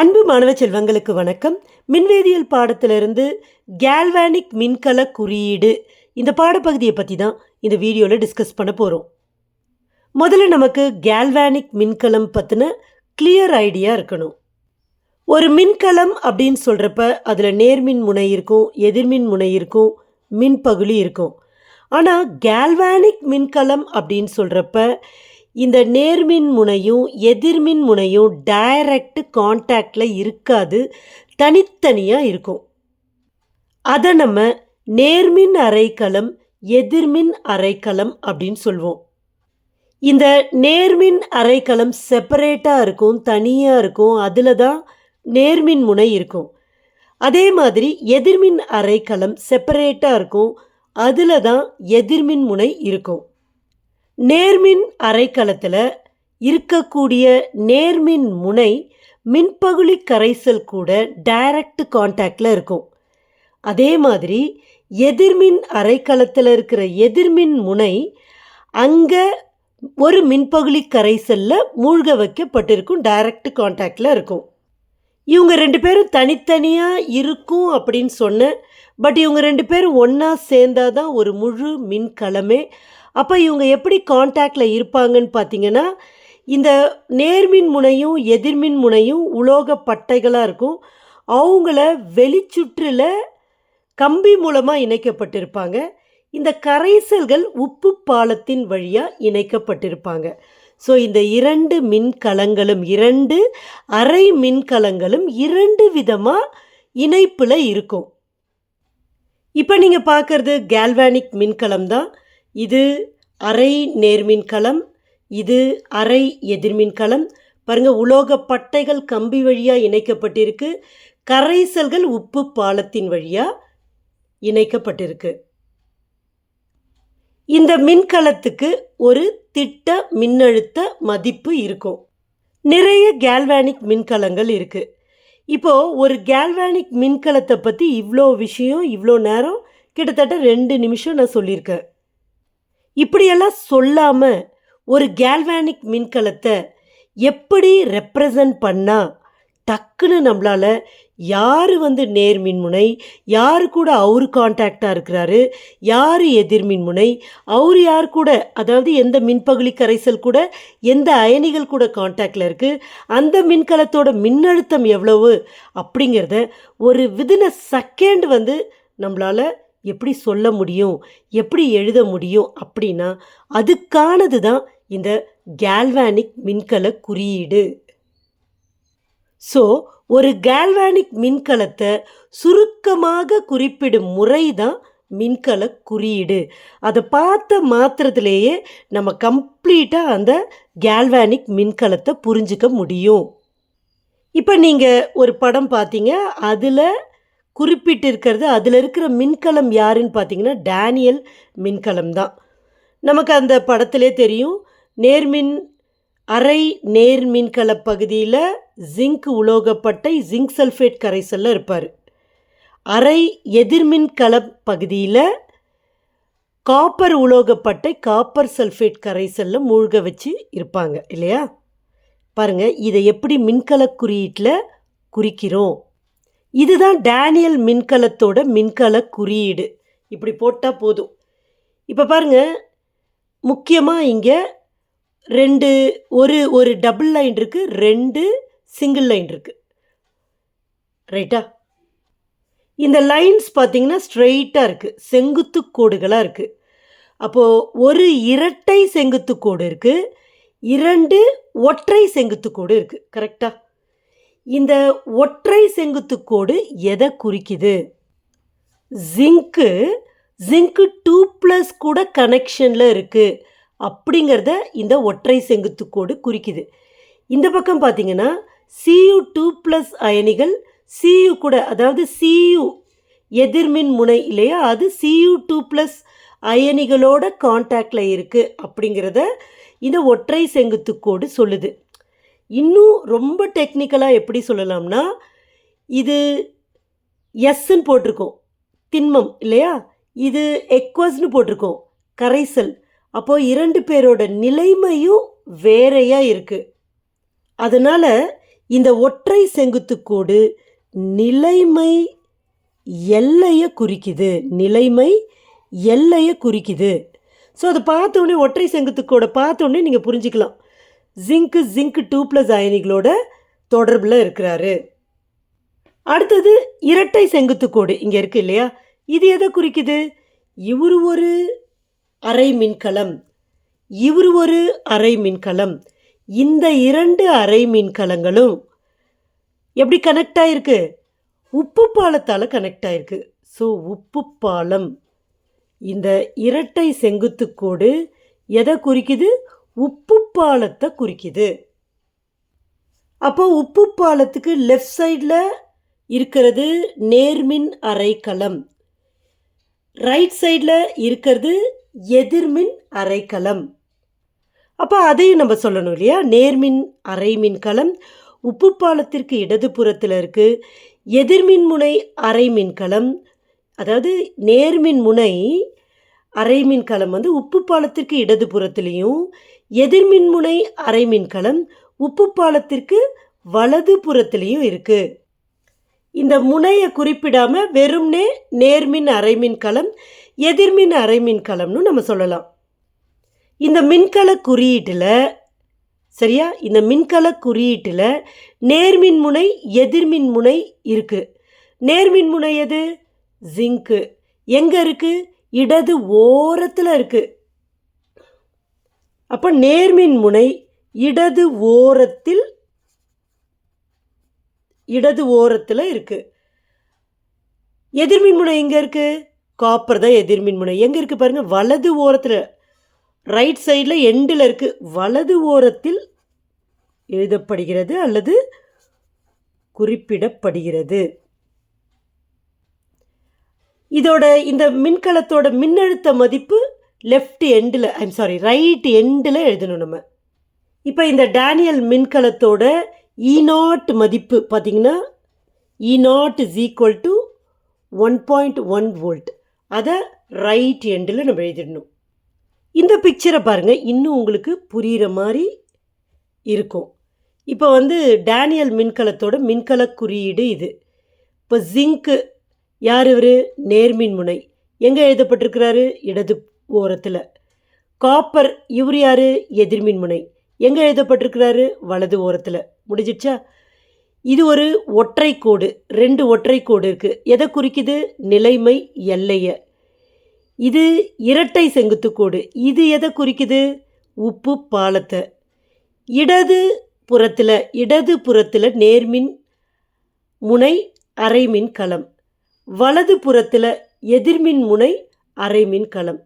அன்பு மாணவ செல்வங்களுக்கு வணக்கம். மின்வேதியியல் பாடத்திலிருந்து கேல்வானிக் மின்கல குறியீடு. இந்த பாடப்பகுதியை பற்றி தான் இந்த வீடியோவில் டிஸ்கஸ் பண்ண போகிறோம் முதல்ல நமக்கு கேல்வானிக் மின்கலம் பற்றின கிளியர் ஐடியா இருக்கணும். ஒரு மின்கலம் அப்படின்னு சொல்கிறப்ப அதில் நேர்மின் முனை இருக்கும் எதிர்மின் முனை இருக்கும் மின்பகுளி இருக்கும். ஆனால் கேல்வானிக் மின்கலம் அப்படின்னு சொல்கிறப்ப இந்த நேர்மின் முனையும் எதிர்மின் முனையும் டைரக்ட் காண்டாக்டில் இருக்காது தனித்தனியாக இருக்கும். அதை நம்ம நேர்மின் அரைக்கலம் எதிர்மின் அரைக்கலம் அப்படின்னு சொல்லுவோம் இந்த நேர்மின் அரைக்கலம் செப்பரேட்டாக இருக்கும் தனியாக இருக்கும் அதில் தான் நேர்மின் முனை இருக்கும். அதே மாதிரி எதிர்மின் அரைக்கலம் செப்பரேட்டாக இருக்கும் அதில் தான் எதிர்மின் முனை இருக்கும். நேர்மின் அரைக்கலத்தில் இருக்கக்கூடிய நேர்மின் முனை மின்பகுளி கரைசல் கூட டைரக்ட் காண்டாக்டில் இருக்கும். அதே மாதிரி எதிர்மின் அரைக்கலத்தில் இருக்கிற எதிர்மின் முனை அங்கே ஒரு மின்பகுளி கரைசலில் மூழ்க வைக்கப்பட்டிருக்கும் டைரக்ட் காண்டாக்டில் இருக்கும். இவங்க ரெண்டு பேரும் தனித்தனியாக இருக்கும் அப்படின்னு சொன்னேன். பட் இவங்க ரெண்டு பேரும் ஒன்றா சேர்ந்தாதான் ஒரு முழு மின்கலமே அப்போ இவங்க எப்படி காண்டாக்டில் இருப்பாங்கன்னு பார்த்தீங்கன்னா இந்த நேர்மின் முனையும் எதிர்மின் முனையும் உலோக பட்டைகளாக இருக்கும். அவங்கள வெளிச்சுற்றில் கம்பி மூலமாக இணைக்கப்பட்டிருப்பாங்க. இந்த கரைசல்கள் உப்பு பாலத்தின் வழியாக இணைக்கப்பட்டிருப்பாங்க. ஸோ இந்த இரண்டு மின்கலங்களும் இரண்டு அரை மின்கலங்களும் இரண்டு விதமாக இணைப்பில் இருக்கும். இப்போ நீங்கள் பார்க்குறது கேல்வானிக் மின்கலம் தான். இது அரை நேர்மின்கலம் இது அரை எதிர்மின்கலம் பாருங்கள் உலோக பட்டைகள் கம்பி வழியாக இணைக்கப்பட்டிருக்கு. கரைசல்கள் உப்பு பாலத்தின் வழியாக இணைக்கப்பட்டிருக்கு. இந்த மின்கலத்துக்கு ஒரு திட்ட மின்னழுத்த மதிப்பு இருக்கும். நிறைய கேல்வானிக் மின்கலங்கள் இருக்குது இப்போது ஒரு கேல்வானிக் மின்கலத்தை பற்றி இவ்வளோ விஷயம் இவ்வளோ நேரம் கிட்டத்தட்ட ரெண்டு நிமிஷம் நான் சொல்லியிருக்கேன். இப்படியெல்லாம் சொல்லாமல் ஒரு கேல்வானிக் மின்கலத்தை எப்படி ரெப்ரசன்ட் பண்ணால் டக்குன்னு நம்மளால் யார் வந்து நேர் மின்முனை யார் கூட அவர் காண்டாக்டாக இருக்கிறாரு யார் எதிர் மின்முனை அவர் யார் கூட அதாவது எந்த மின்பகுளி கரைசல் கூட எந்த அயனிகள் கூட கான்டாக்டில் இருக்குது அந்த மின்கலத்தோட மின்னழுத்தம் எவ்வளவு அப்படிங்கிறத ஒரு விதின செகண்ட் வந்து நம்மளால் எப்படி சொல்ல முடியும்? எப்படி எழுத முடியும்? அப்படின்னா அதுக்கானது தான் இந்த கேல்வானிக் மின்கல குறியீடு. ஸோ ஒரு கேல்வானிக் மின்கலத்தை சுருக்கமாக குறிப்பிடும் முறை தான் மின்கல குறியீடு. அதை பார்த்த மாத்திரத்திலேயே நம்ம கம்ப்ளீட்டாக அந்த கேல்வானிக் மின்கலத்தை புரிஞ்சுக்க முடியும். இப்போ நீங்கள் ஒரு படம் பார்த்தீங்க அதில் குறிப்பிட்டிருக்கிறது. அதில் இருக்கிற மின்கலம் யாருன்னு பார்த்தீங்கன்னா டேனியல் மின்கலம் தான். நமக்கு அந்த படத்திலே தெரியும். நேர்மின் அரை நேர்மின்கல பகுதியில் ஜிங்க் உலோகப்பட்டை ஜிங்க் சல்ஃபேட் கரைசலில் இருப்பார். அரை எதிர்மின்கல பகுதியில் காப்பர் உலோகப்பட்டை காப்பர் சல்ஃபேட் கரைசலில் மூழ்க வச்சு இருப்பாங்க இல்லையா? பாருங்கள் இதை எப்படி மின்கல குறியீட்டில் குறிக்கிறோம். இதுதான் டேனியல் மின்கலத்தோட மின்கல குறியீடு. இப்படி போட்டால் போதும். இப்போ பாருங்கள் முக்கியமாக இங்கே ரெண்டு ஒரு ஒரு டபுள் லைன் இருக்குது ரெண்டு சிங்கிள் லைன் இருக்குது ரைட்டா? இந்த லைன்ஸ் பார்த்திங்கன்னா ஸ்ட்ரெயிட்டாக இருக்குது செங்குத்து கோடுகளாக இருக்குது அப்போது ஒரு இரட்டை செங்குத்து கோடு இருக்குது இரண்டு ஒற்றை செங்குத்து கோடு இருக்குது கரெக்டாக இந்த ஒற்றை செங்குத்து கோடு எதை குறிக்குது? ஜிங்க்கு ஜிங்க்கு டூ ப்ளஸ் கூட கனெக்ஷனில் இருக்குது அப்படிங்கிறத இந்த ஒற்றை செங்குத்து கோடு குறிக்குது. இந்த பக்கம் பார்த்தீங்கன்னா சியு டூ ப்ளஸ் அயனிகள் சியு கூட அதாவது சியு எதிர்மின் முனை இல்லையா அது சியு டூ ப்ளஸ் அயனிகளோட காண்டாக்டில் இருக்குது அப்படிங்கிறத இந்த ஒற்றை செங்குத்து கோடு சொல்லுது. இன்னும் ரொம்ப டெக்னிக்கலாக எப்படி சொல்லலாம்னா இது எஸ்ன்னு போட்டிருக்கோம். திண்மம் இல்லையா? இது எக்வஸ்ன்னு போட்டிருக்கோம். கரைசல். அப்போது இரண்டு பேரோட நிலைமையும் வேறையாக இருக்குது அதனால் இந்த ஒற்றை செங்குத்துக்கோடு நிலைமை எல்லையை குறிக்குது. நிலைமை எல்லையை குறிக்குது. ஸோ அதை பார்த்தோன்னே ஒற்றை செங்குத்துக்கோடு பார்த்தோன்னே நீங்கள் புரிஞ்சுக்கலாம். ஜிங்க்கு ஜிங்க் டூ ப்ளஸ் அயனிகளோட தொடர்பில் இருக்கிறாரு. அடுத்தது இரட்டை செங்குத்துக்கோடு இங்கே இருக்கு இல்லையா? இது எதை குறிக்குது? இவர் ஒரு அரை மின்கலம். இவர் ஒரு அரை மின்கலம். இந்த இரண்டு அரை மின்கலங்களும் எப்படி கனெக்ட் ஆயிருக்கு? உப்பு பாலத்தால் கனெக்ட் ஆயிருக்கு. ஸோ உப்பு பாலம். இந்த இரட்டை செங்குத்துக்கோடு எதை குறிக்குது? உப்பு பாலத்தை குறிக்குது. அப்போ உப்பு பாலத்துக்கு லெஃப்ட் சைடில் இருக்கிறது நேர்மின் அரைக்கலம். ரைட் சைடில் இருக்கிறது எதிர்மின் அரைக்கலம். அப்போ அதையும் நம்ம சொல்லணும் இல்லையா? நேர்மின் அரைமின் களம் உப்பு பாலத்திற்கு இடது புறத்தில் இருக்குது எதிர்மின் முனை அரைமின் களம் அதாவது நேர்மின் முனை அரைமின் களம் வந்து உப்பு பாலத்திற்கு இடது எதிர்மின்முனை எதிர்மின் முனை உப்பு பாலத்திற்கு வலது புறத்துலேயும் இருக்குது இந்த முனையை குறிப்பிடாம வெறும்னே நேர்மின் அரைமின் களம் எதிர்மின் அரைமின் களம்னு நம்ம சொல்லலாம். இந்த மின்கல குறியீட்டில் சரியா? இந்த மின்கல குறியீட்டில் நேர்மின் முனை எதிர்மின் முனை இருக்கு. நேர்மின் முனை எது? ஜிங்க்கு எங்கே இருக்கு? இடது ஓரத்தில் இருக்குது அப்போ நேர்மின் முனை இடது ஓரத்தில் இடது ஓரத்தில் இருக்குது எதிர்மின் முனை எங்கே இருக்குது காப்பர் தான் எதிர்மின் முனை. எங்கே இருக்குது பாருங்க? வலது ஓரத்தில். ரைட் சைடில் எண்டில் இருக்குது வலது ஓரத்தில் எழுதப்படுகிறது அல்லது குறிப்பிடப்படுகிறது. இதோட இந்த மின்கலத்தோட மின்னழுத்த மதிப்பு லெஃப்ட் எண்டில் ஐம் சாரி ரைட் எண்டில் எழுதணும் நம்ம. இப்போ இந்த டேனியல் மின்கலத்தோட e இ நாட் மதிப்பு பார்த்தீங்கன்னா E naught is equal to one point one volt அதை ரைட் எண்டில் நம்ம எழுதிடணும். இந்த பிக்சரை பாருங்கள் இன்னும் உங்களுக்கு புரிகிற மாதிரி இருக்கும். இப்போ வந்து டேனியல் மின்கலத்தோட மின்கல குறியீடு இது. இப்போ ஜிங்க்கு யார் இவர்? நேர்மின் முனை எங்கே எழுதப்பட்டிருக்கிறாரு? இடது ஓரத்தில். காப்பர் இவர் யார்? எதிர்மின் முனை எங்கே எழுதப்பட்டிருக்கிறாரு? வலது ஓரத்தில். முடிஞ்சிடுச்சா? இது ஒரு ஒற்றை கோடு. ரெண்டு ஒற்றை கோடு இருக்குது எதை குறிக்குது? நிலைமை எல்லையை. இது இரட்டை செங்குத்துக்கோடு இது எதை குறிக்குது? உப்பு பாலத்தை. இடது புறத்தில் இடது புறத்தில் நேர்மின் முனை அரைமின் களம் வலது புறத்தில் எதிர்மின் முனை அரைமின் களம்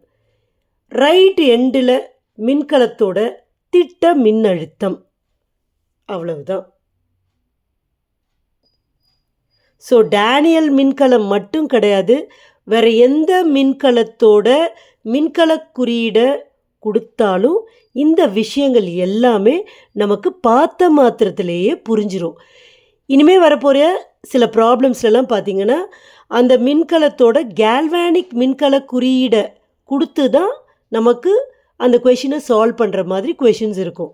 ரைட் எண்டில் மின்கலத்தோட திட்ட மின்னழுத்தம். அவ்வளவுதான். ஸோ டேனியல் மின்கலம் மட்டும் கிடையாது வேற எந்த மின்கலத்தோட மின்கல குறியீடை கொடுத்தாலும் இந்த விஷயங்கள் எல்லாமே நமக்கு பார்த்த மாத்திரத்திலேயே புரிஞ்சிடும் இனிமே வரப்போகிற சில ப்ராப்ளம்ஸ்லாம் பார்த்தீங்கன்னா அந்த மின்கலத்தோட கேல்வானிக் மின்கல குறியீடை கொடுத்து தான் நமக்கு அந்த கொஷினை சால்வ் பண்ணுற மாதிரி கொஷின்ஸ் இருக்கும்.